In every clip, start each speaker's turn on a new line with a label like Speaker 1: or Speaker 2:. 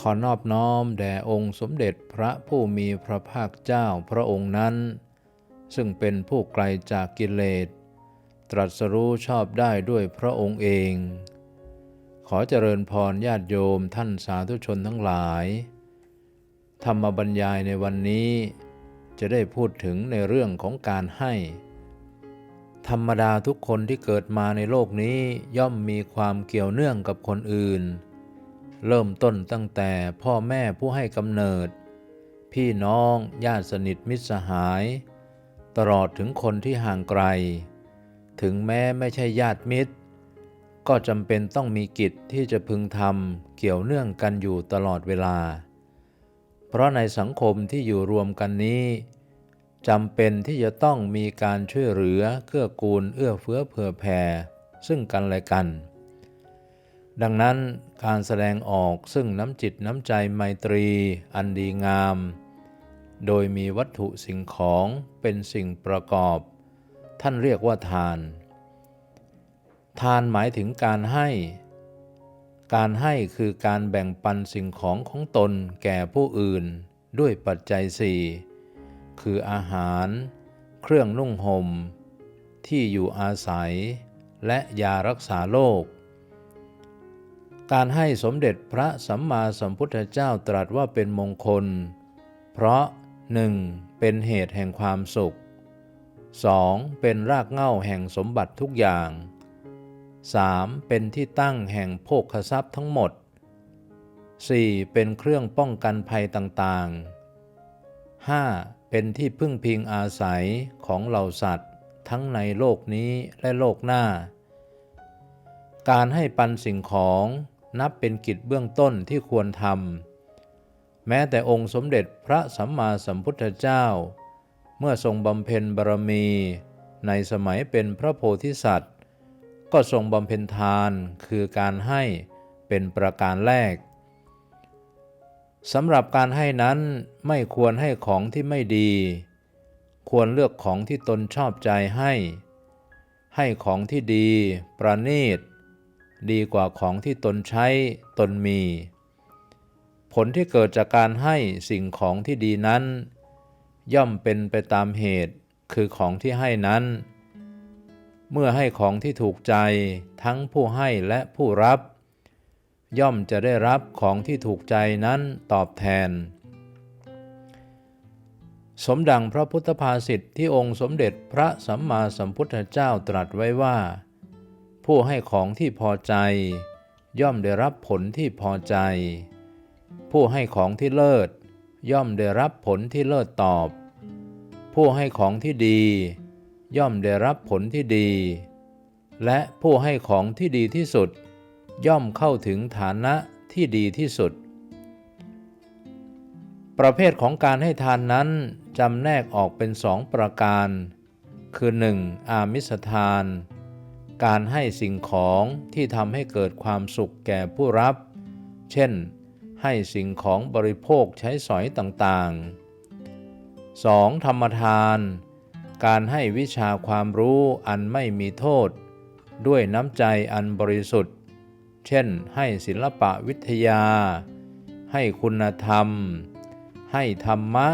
Speaker 1: ขอนอบน้อมแด่องค์สมเด็จพระผู้มีพระภาคเจ้าพระองค์นั้น ซึ่งเป็นผู้ไกลจากกิเลส ตรัสรู้ชอบได้ด้วยพระองค์เอง ขอเจริญพรญาติโยมท่านสาธุชนทั้งหลาย ธรรมบรรยายในวันนี้ จะได้พูดถึงในเรื่องของการให้ ธรรมดาทุกคนที่เกิดมาในโลกนี้ย่อมมีความเกี่ยวเนื่องกับคนอื่น เริ่มต้นตั้งแต่พ่อแม่ผู้ให้กำเนิด พี่น้องญาติสนิทมิตรสหาย ตลอดถึงคนที่ห่างไกล ถึงแม้ไม่ใช่ญาติมิตร ก็จำเป็นต้องมีกิจที่จะพึงทำเกี่ยวเนื่องกันอยู่ตลอดเวลา เพราะในสังคมที่อยู่รวมกันนี้จำเป็นที่จะต้องมีการช่วยเหลือเกื้อกูลเอื้อเฟื้อเผื่อแผ่ซึ่งกันและกัน ดังนั้นการแสดงออกซึ่งน้ำจิตน้ำใจไมตรีอันดีงาม โดยมีวัตถุสิ่งของเป็นสิ่งประกอบ ท่านเรียกว่าทาน ทานหมายถึงการให้ การให้คือการแบ่งปันสิ่งของของตนแก่ผู้อื่นด้วยปัจจัยสี่คืออาหาร เครื่องนุ่งหม่มที่อยู่อาศัย และยารักษาโรค การให้สมเด็จพระสัมมาสัมพุทธเจ้าตรัสว่าเป็นมงคล เพราะ 1. เป็นเหตุแห่งความสุข 2. เป็นรากเหง้าแห่งสมบัติทุกอย่าง 3. เป็นที่ตั้งแห่งโภคทรัพย์ทั้งหมด 4. เป็นเครื่องป้องกันภัยต่างๆ 5. เป็นที่พึ่งพิงอาศัยของเหล่าสัตว์ ทั้งในโลกนี้และโลกหน้า การให้ปันสิ่งของ นับเป็นกิจเบื้องต้นที่ควรทำแม้แต่องค์สมเด็จพระสัมมาสัมพุทธเจ้า เมื่อทรงบำเพ็ญบารมี ในสมัยเป็นพระโพธิสัตว์ ก็ทรงบำเพ็ญทานคือการให้เป็นประการแรกสำหรับการให้นั้นไม่ควรให้ของที่ไม่ดี ควรเลือกของที่ตนชอบใจให้ ให้ของที่ดี ประณีต ดีกว่าของที่ตนใช้ตนมี ผลที่เกิดจากการให้สิ่งของที่ดีนั้น ย่อมเป็นไปตามเหตุคือของที่ให้นั้น เมื่อให้ของที่ถูกใจทั้งผู้ให้และผู้รับ ย่อมจะได้รับของที่ถูกใจนั้นตอบแทน สมดังพระพุทธภาษิตทที่องค์สมเด็จพระสัมมาสัมพุทธเจ้าตรัสไว้ว่า ผู้ให้ของที่พอใจ ย่อมได้รับผลที่พอใจ ผู้ให้ของที่เลิศ ย่อมได้รับผลที่เลิศตอบ ผู้ให้ของที่ดี ย่อมได้รับผลที่ดี และผู้ให้ของที่ดีที่สุด ย่อมเข้าถึงฐานะที่ดีที่สุด ประเภทของการให้ทานนั้นจำแนกออกเป็นสองประการ คือ 1. อามิสทาน การให้สิ่งของที่ทำให้เกิดความสุขแก่ผู้รับ เช่น ให้สิ่งของบริโภคใช้สอยต่างๆ 2. ธรรมทาน การให้วิชาความรู้อันไม่มีโทษ ด้วยน้ำใจอันบริสุทธิ์ เช่น ให้ศิลปะวิทยา ให้คุณธรรม ให้ธรรมะ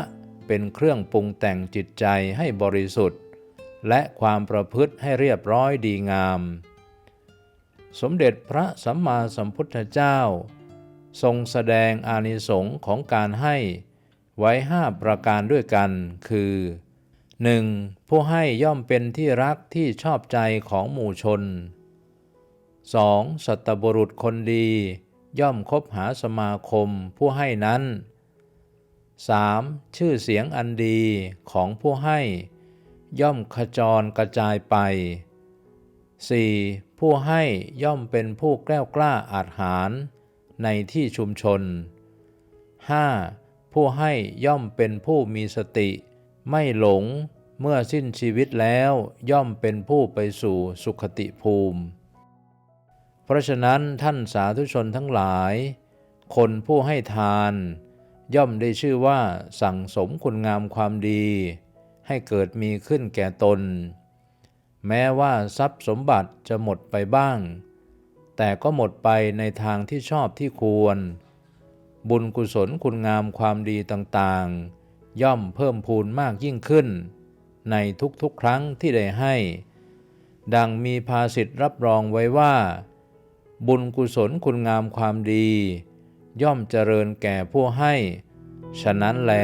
Speaker 1: เป็นเครื่องปรุงแต่งจิตใจให้บริสุทธิ์ และความประพฤติให้เรียบร้อยดีงาม สมเด็จพระสัมมาสัมพุทธเจ้า ทรงแสดงอานิสงส์ของการให้ไว้ห้าประการด้วยกัน คือ 1. ผู้ให้ย่อมเป็นที่รักที่ชอบใจของหมู่ชน 2. สัตบุรุษคนดี ย่อมคบหาสมาคมผู้ให้นั้น 3. ชื่อเสียงอันดีของผู้ให้ ย่อมขจรกระจายไป 4. ผู้ให้ย่อมเป็นผู้แกล้วกล้าอาจหารในที่ชุมชน 5. ผู้ให้ย่อมเป็นผู้มีสติ ไม่หลง เมื่อสิ้นชีวิตแล้วย่อมเป็นผู้ไปสู่สุขติภูมิ เพราะฉะนั้นท่านสาธุชนทั้งหลาย คนผู้ให้ทาน ย่อมได้ชื่อว่าสั่งสมคุณงามความดี ให้เกิดมีขึ้นแก่ตน แม้ว่าทรัพย์สมบัติจะหมดไปบ้าง แต่ก็หมดไปในทางที่ชอบที่ควร บุญกุศลคุณงามความดีต่างๆ ย่อมเพิ่มพูนมากยิ่งขึ้น ในทุกๆครั้งที่ได้ให้ ดังมีภาษิตรับรองไว้ว่า บุญกุศลคุณงามความดี ย่อมเจริญแก่ผู้ให้ ฉะนั้นแล